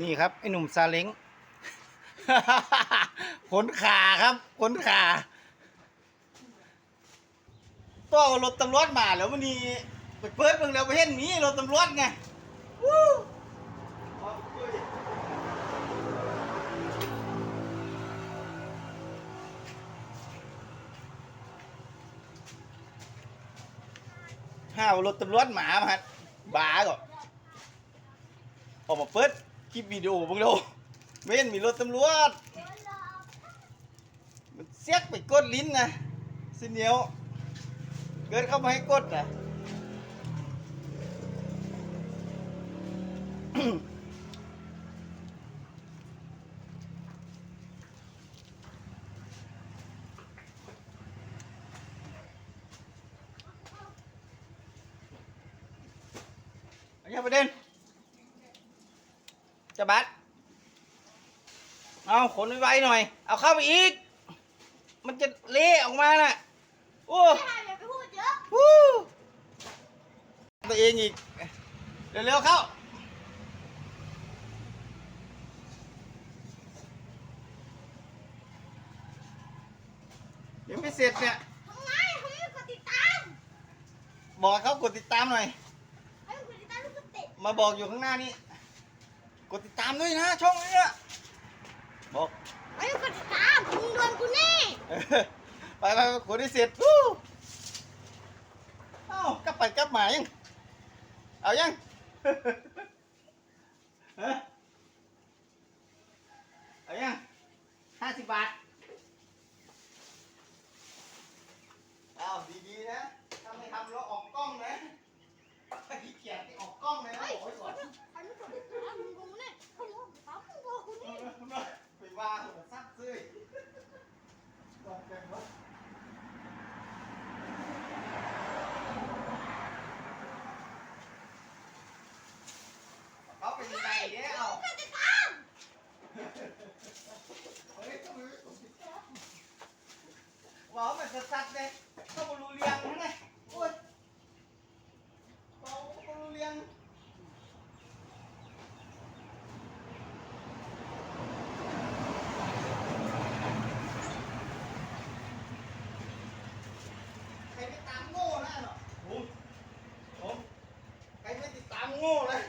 นี่ครับ ไอ้หนุ่มซาเล้งขนขาครับขนขาต้องรถตำรวจมาแล้วมันนี่ไปเปิดเบิ่งแล้วไปเห็นมีรถตำรวจไงวู้ห้าวรถตำรวจหมามาบ้าก่อนออกมาเปิด คลิปวิดีโอบิ่งแล้วไม่เห็นมีรถตำรวจ มันเสียกไปกดลิ้นนะสิเหนียว เกิดเข้ามาให้กดนะเอาอย่าประเด็น จะบัดเอาขนไว้ๆหน่อย เอาเข้าไปอีก มันจะเละออกมาน่ะโอ้ไม่ได้อย่าไปพูดเยอะวู้ตัวเองอีก เร็วๆเข้า เดี๋ยวไม่เสร็จเนี่ยทำไมทำไมไม่กดติดตาม บอกเขากดติดตามหน่อย ให้กดติดตามลูกกติดมาบอกอยู่ข้างหน้านี้ กดติดตามด้วยนะ ช่องนี้อะบอกให้กดติดตามมึงโดนกูแน่เออไปไปไปขนให้เสร็จวู้เอ้ากลับไปกลับมายังเอายัง ฮะเอายังห้าสิบบาท เอาดีๆนะ ถ้าไม่ทำแล้วออกกล้องนะถ้าขี้เกียจนี่ออกกล้องเลยนะ เฮ้ย โอ้ยก่อน อันนี้กดติดตามมึงโดนกูแน่เขาบอกตามมึงโดนกูแน่ ไปว่าหัวซับซื้อบอกแบบว่าเขาเป็นยังไงเนี่ยเอา กดติดตาม เฮ้ยต้องรู้ผมติดตาม ว่ามันจะซัดเลยต้องมารู้เรียงนะเนี่ยโอ้ยเราต้องรู้เรียงใครไม่ตามโง่นะเนาะผมผมใครไม่ติดตามโง่เลย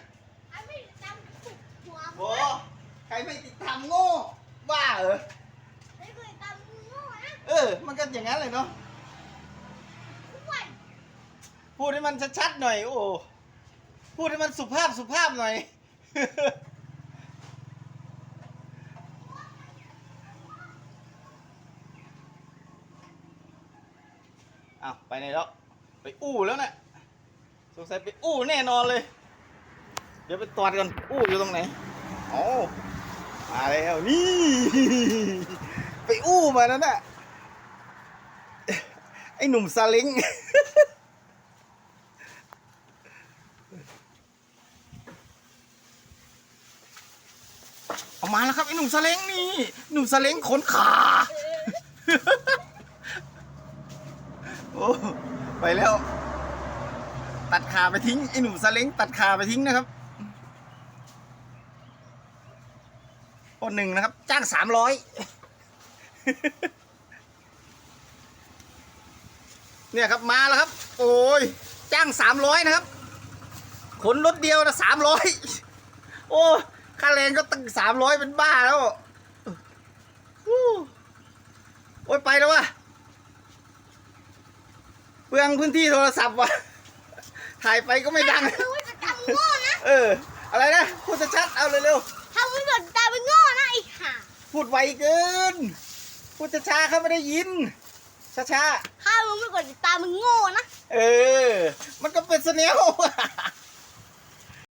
อันไม่ติดตามถูกหัวโบใครไม่ติดตามโง่บ้าเหรอ ไม่กดติดตามมึงโง่นะ เอ อมันก็อย่างนั้นเลยเนาะทุกวันพูดให้มันชัดๆหน่อย โอ้พูดให้มันสุภาพสุภาพหน่อยอ้าวไปไหนแล้ว ไปอู้แล้วนะ่ะสงสัยไปอู้แน่นอนเลย เดี๋ยวไปตรวจกันอู้อยู่ตรงไหนโอ้มาแล้วนี่ ไปอู้มาแล้วน่ะไอ้หนุ่มซาเล้งเอามาแล้วครับไอ้หนุ่มซาเล้งนี่ หนุ่มซาเล้งขนขา โอ้ไปแล้ว ตัดขาไปทิ้งไอ้หนุ่มซาเล้งตัดขาไปทิ้งนะครับคนหนึ่งนะครับ จ้างสามร้อย เนี่ยครับมาแล้วครับ โอ้ยจ้างสามร้อยนะครับ ขนรถเดียวนะสามร้อยโอ้ค่าแรงก็ตั้งสามร้อยเป็นบ้าแล้วฮู้โอ้ยไปแล้ววะเปลืองพื้นที่โทรศัพท์วะถ่ายไปก็ไม่ดังมึงไม่กดติดตามมึงโง่นะเออ อะไรนะ พูดชัดๆเอาเร็วถ้ามึงกดติดตามมึงโง่นะไอ้ห่าๆพูดไวเกิน พูดช้าๆเขาไม่ได้ยิน ช้าถ้ามึงไม่กดติดตามมึงโง่นะๆเออ มันก็เป็นเสนียว